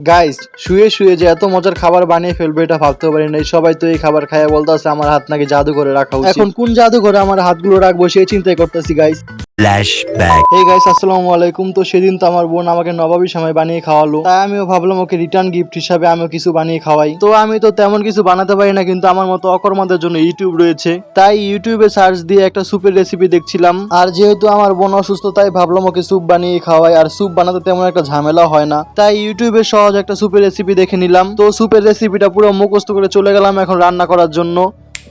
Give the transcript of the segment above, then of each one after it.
Guys শুয়ে শুয়ে যে এত মজার খাবার বানিয়ে ফেলবে এটা ভাবতে পারি নাই। সবাই তো এই খাবার খায় বলতেছে, আমার হাত নাকি জাদু করে রাখা এখন কোন জাদু করে আমার হাতগুলো রাখব সে চিন্তাই করতেছি গাইস Flashback. এই গাইস আসসালামু আলাইকুম তো সেদিন তো আমার বোন আমাকে নবাবী সময় বানিয়ে খাওয়ালো। তাই আমিও ভাবলাম ওকে রিটার্ন গিফট হিসাবে আমিও কিছু বানিয়ে খাওয়াই। তো আমি তো তেমন কিছু বানাতে পারি না, কিন্তু আমার মতো অকর্মাদের জন্য ইউটিউব রয়েছে। তাই ইউটিউবে সার্চ দিয়ে একটা স্যুপের রেসিপি দেখছিলাম। আর যেহেতু আমার বোন অসুস্থ, তাই ভাবলাম ওকে স্যুপ বানিয়ে খাওয়াই। আর স্যুপ বানাতে তেমন একটা ঝামেলা হয় না। তাই ইউটিউবে সহজ একটা স্যুপের রেসিপি দেখে নিলাম। তো স্যুপের রেসিপিটা পুরো মুখস্থ করে চলে গেলাম এখন রান্না করার জন্য।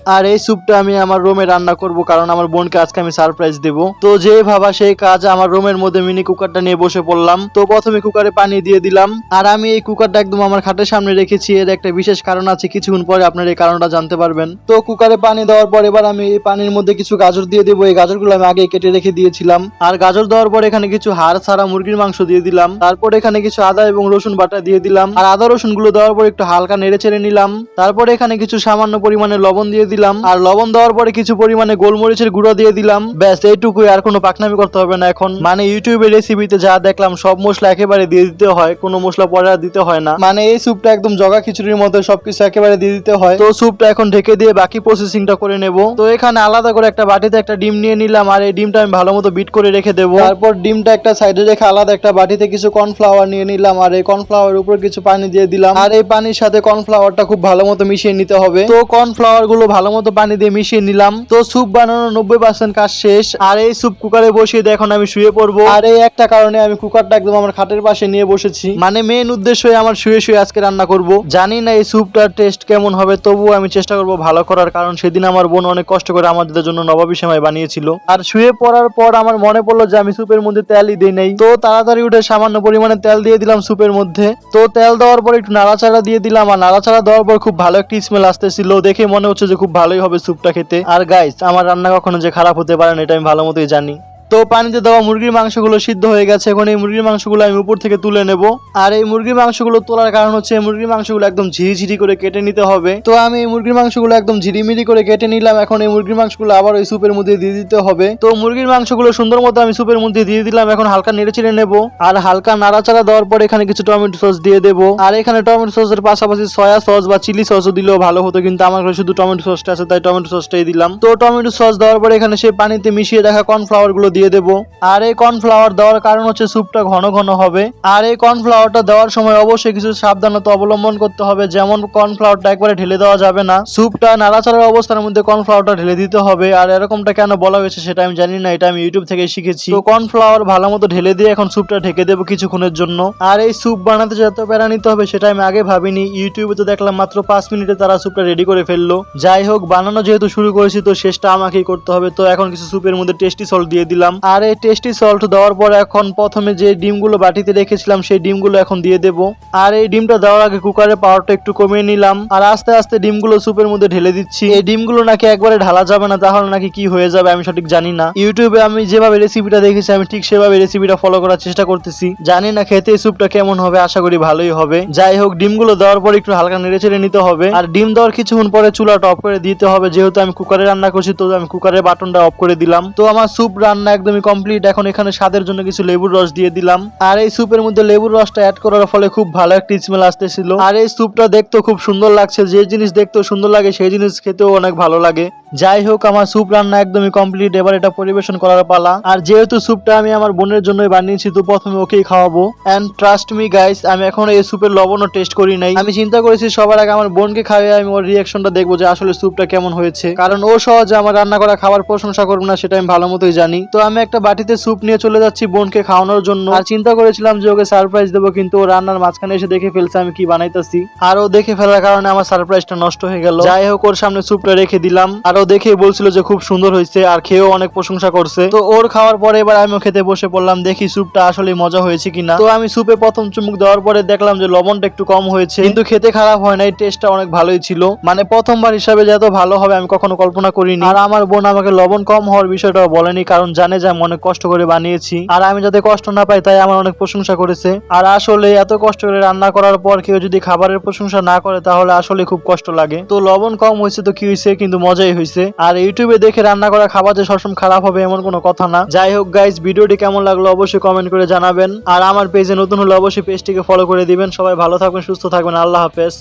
আর এই স্যুপটা আমি আমার রুমে রান্না করব, কারণ আমার বোনকে আজকে আমি সারপ্রাইজ দেব। তো যে ভাবা সেই কাজ, আমার রুমের মধ্যে মিনি কুকারটা নিয়ে বসে পড়লাম। তো প্রথমে কুকারে পানি দিয়ে দিলাম। আর আমি এই কুকারটা একদম আমার খাটের সামনে রেখেছি, এর একটা বিশেষ কারণ আছে, কিছুক্ষণ পরে আপনার এই কারণটা জানতে পারবেন। তো কুকারে পানি দেওয়ার পর এবার আমি এই পানির মধ্যে কিছু গাজর দিয়ে দেবো। এই গাজরগুলো আমি আগে কেটে রেখে দিয়েছিলাম। আর গাজর দেওয়ার পর এখানে কিছু হাড় ছাড়া মুরগির মাংস দিয়ে দিলাম। তারপর এখানে কিছু আদা এবং রসুন বাটা দিয়ে দিলাম। আর আদা রসুনগুলো দেওয়ার পর একটু হালকা নেড়ে ছেড়ে নিলাম। তারপর এখানে কিছু সামান্য পরিমাণে লবণ দিয়ে দিলাম। আর লবণ দেওয়ার পরে কিছু পরিমাণে গোলমরিচের গুঁড়ো দিয়ে দিলাম। ব্যাস, এইটুকুই আর কোনো পাকনামি করতে হবে না এখন। মানে ইউটিউবের রেসিপিতে যা দেখলাম, সব মশলা একেবারে দিয়ে দিতে হয়। কোনো মশলা পরে দিতে হয় না। মানে এই স্যুপটা একদম জগা খিচুড়ির মতো সবকিছু একেবারে দিয়ে দিতে হয়। তো স্যুপটা এখন ঢেকে দিয়ে বাকি প্রসেসিংটা করে নেব। তো এখানে আলাদা করে একটা বাটিতে একটা ডিম নিয়ে নিলাম। আর এই ডিমটা আমি ভালো মতো বিট করে রেখে দেবো। তারপর ডিমটা একটা সাইডে রেখে আলাদা একটা বাটিতে কিছু কর্নফ্লাওয়ার নিয়ে নিলাম। আর এই কর্নফ্লাওয়ার উপর কিছু পানি দিয়ে দিলাম। আর এই পানির সাথে কর্নফ্লাওয়ারটা খুব ভালো মতো মিশিয়ে নিতে হবে। তো কর্নফ্লাওয়ারগুলো ভালো মতো পানি দিয়ে মিশিয়ে নিলাম। তো স্যুপ বানানোর নব্বই পার্সেন্ট কাজ শেষ। আর এই স্যুপ কুকারে বসিয়ে এখন আমি শুয়ে পড়ব। আর এই একটা কারণে আমি কুকারটা একদম আমার খাটের পাশে নিয়ে বসেছি। মানে মেন উদ্দেশ্যই আমার শুয়ে শুয়ে আজকে রান্না করব। জানি না এই স্যুপটার টেস্ট কেমন হবে, তবুও আমি চেষ্টা করব ভালো করার, কারণ সেদিন আমার বোন অনেক কষ্ট করে আমাদের জন্য নবাবী সেমাই বানিয়েছিল। আর শুয়ে পড়ার পর আমার মনে পড়ল যে আমি স্যুপের মধ্যে তেলই দিই নাই। তো তাড়াতাড়ি উঠে সামান্য পরিমাণে তেল দিয়ে দিলাম স্যুপের মধ্যে। তো তেল দেওয়ার পর একটু নাড়াচাড়া দিয়ে দিলাম। আর নাড়াচাড়া দেওয়ার পর খুব ভালো একটি স্মেল আসতেছিল। দেখে মনে হচ্ছে যে খুব ভালোই হবে স্যুপটা খেতে। আর গাইস আমার রান্না কখনো যে খারাপ হতে পারে না, এটা আমি ভালো মতোই জানি। তো পানিতে দেওয়া মুরগির মাংসগুলো সিদ্ধ হয়ে গেছে। এখন এই মুরগির মাংসগুলো আমি উপর থেকে তুলে নেব। আর এই মুরগির মাংসগুলো তোলার কারণ হচ্ছে মুরগির মাংসগুলো একদম ঝিরিঝিরি করে কেটে নিতে হবে। তো আমি এই মুরগির মাংসগুলো একদম ঝিরিমিরি করে কেটে নিলাম। এখন এই মুরগির মাংসগুলো আবার ওই স্যুপের মধ্যে দিয়ে দিতে হবে। তো মুরগির মাংসগুলো সুন্দর মতো আমি স্যুপের মধ্যে দিয়ে দিলাম। এখন হালকা নেড়ে চেড়ে নেব। আর হালকা নাড়াচাড়া দেওয়ার পর এখানে কিছু টমেটো সস দিয়ে দেবো। আর এখানে টমেটো সসের পাশাপাশি সয়া সস বা চিলি সসও দিলেও ভালো হতো, কিন্তু আমার কাছে শুধু টমেটো সসটা আছে, তাই টমেটো সসটাই দিলাম। তো টমেটো সস দেওয়ার পর এখানে সেই পানিতে মিশিয়ে রাখা কর্নফ্লাওয়ারগুলো দিয়ে দেবো। আর এই কর্নফ্লাওয়ার দেওয়ার কারণ হচ্ছে স্যুপটা ঘন ঘন হবে। আর এই কর্নফ্লাওয়ারটা দেওয়ার সময় অবশ্যই কিছু সাবধানতা অবলম্বন করতে হবে, যেমন কর্নফ্লাওয়ারটা একবারে ঢেলে দেওয়া যাবে না। স্যুপটা নাড়াচাড়ার অবস্থার মধ্যে কর্নফ্লাওয়ারটা ঢেলে দিতে হবে, আর এরকমটা কেন বলা হয়েছে সেটা আমি জানি না, এটা আমি ইউটিউব থেকে শিখেছি। তো কর্নফ্লাওয়ার ভালো মতো ঢেলে দিয়ে এখন স্যুপটা ঢেকে দেবো কিছুক্ষণের জন্য। আর এই স্যুপ বানাতে যত প্যারা নিতে হবে সেটা আমি আগে ভাবিনি ইউটিউবে তো দেখলাম মাত্র পাঁচ মিনিটে তারা স্যুপটা রেডি করে ফেলল। যাই হোক, বানানো যেহেতু শুরু করেছি, তো শেষটা আমাকেই করতে হবে, তো এখন কিছু স্যুপের মধ্যে টেস্টি সল্ট দিয়ে দিলাম। আর এই টেস্টি সল্ট দেওয়ার পর এখন প্রথমে যে ডিমগুলো বাটিতে রেখেছিলাম, সেই ডিমগুলো এখন দিয়ে দেবো। আর এই ডিমটা দেওয়ার আগে কুকারে পাওয়ারটা একটু কমিয়ে নিলাম। আর আস্তে আস্তে ডিমগুলো স্যুপের মধ্যে ঢেলে দিচ্ছি। এই ডিমগুলো নাকি একবারে ঢালা যাবে না, তাহলে নাকি কি হয়ে যাবে আমি সঠিক জানি না। ইউটিউবে আমি যেভাবে রেসিপিটা দেখেছি, আমি ঠিক সেভাবে রেসিপিটা ফলো করার চেষ্টা করতেছি। জানি না খেতে স্যুপটা কেমন হবে, আশা করি ভালোই হবে। যাই হোক, ডিমগুলো দেওয়ার পর একটু হালকা নেড়ে চেড়ে নিতে হবে। আর ডিম দেওয়ার কিছুক্ষণ পরে চুলাটা অফ করে দিতে হবে। যেহেতু আমি কুকারে রান্না করছি, তো আমি কুকারের বাটনটা অফ করে দিলাম। তো আমার স্যুপ রান্না একদমই কমপ্লিট এখন এখানে স্বাদের জন্য কিছু লেবুর রস দিয়ে দিলাম। আর এই স্যুপের মধ্যে লেবুর রসটা অ্যাড করার ফলে খুব ভালো একটা স্মেল আসতেছিল। আর এই স্যুপটা দেখতে খুব সুন্দর লাগছে। যে জিনিস দেখতেও সুন্দর লাগে, সেই জিনিস খেতেও অনেক ভালো লাগে। যাই হোক, আমার স্যুপ রান্না একদমই কমপ্লিট এবার এটা পরিবেশন করার পালা। আর যেহেতু স্যুপটা আমি আমার বোনের জন্যই বানিয়েছি, তো প্রথমে ওকেই খাওয়াবো। এন্ড ট্রাস্ট মি গাইস আমি এখন এই স্যুপের লবণও টেস্ট করি নাই। আমি চিন্তা করেছি, সবার আগে আমার বোনকে খাওয়াই, আমি ওর রিয়াকশনটা দেখব যে আসলে স্যুপটা কেমন হয়েছে। কারণ ও সহজে আমার রান্না করা খাবার প্রশংসা করবে না, সেটা আমি ভালো মতোই জানি। তো আমি একটা বাটিতে স্যুপ নিয়ে চলে যাচ্ছি বোনকে খাওয়ানোর জন্য। আর চিন্তা করেছিলাম যে ওকে সারপ্রাইজ দেবো, কিন্তু ও রান্নার মাঝখানে এসে দেখে ফেলছে আমি কি বানাইতেছি। আর ও দেখে ফেলার কারণে আমার সারপ্রাইজটা নষ্ট হয়ে গেল। যাই হোক, ওর সামনে স্যুপটা রেখে দিলাম। আর ও দেখে বলছিল যে খুব সুন্দর হয়েছে আর খেয়েও অনেক প্রশংসা করছে। তো ওর খাওয়ার পরে এবার আমিও খেতে বসে পড়লাম, দেখি স্যুপটা আসলে মজা হয়েছে কিনা। তো আমি স্যুপে প্রথম চুমুক দেওয়ার পরে দেখলাম যে লবণটা একটু কম হয়েছে, কিন্তু খেতে খারাপ হয় নাই টেস্টটা অনেক ভালোই ছিল। মানে প্রথমবার হিসাবে যে এত ভালো হবে আমি কখনো কল্পনা করিনি। আর আমার বোন আমাকে লবণ কম হওয়ার বিষয়টা বলেনি, কারণ জানে যে আমি অনেক কষ্ট করে বানিয়েছি। আর আমি যাতে কষ্ট না পাই তাই আমার অনেক প্রশংসা করেছে। আর আসলে এত কষ্ট করে রান্না করার পর কেউ যদি খাবারের প্রশংসা না করে তাহলে আসলে খুব কষ্ট লাগে। তো লবণ কম হয়েছে তো কি হয়েছে, কিন্তু মজাই হয়েছে। হয়েছে আর ইউটিউবে দেখে রান্না করা খাবার যে সবসময় খারাপ হবে এমন কোনো কথা না। যাই হোক গাইজ ভিডিওটি কেমন লাগল অবশ্যই কমেন্ট করে জানাবেন। আর আমার পেজে নতুন হলে অবশ্যই পেজটিকে ফলো করে দিবেন। সবাই ভালো থাকবেন, সুস্থ থাকবেন, আল্লাহ হাফেজ।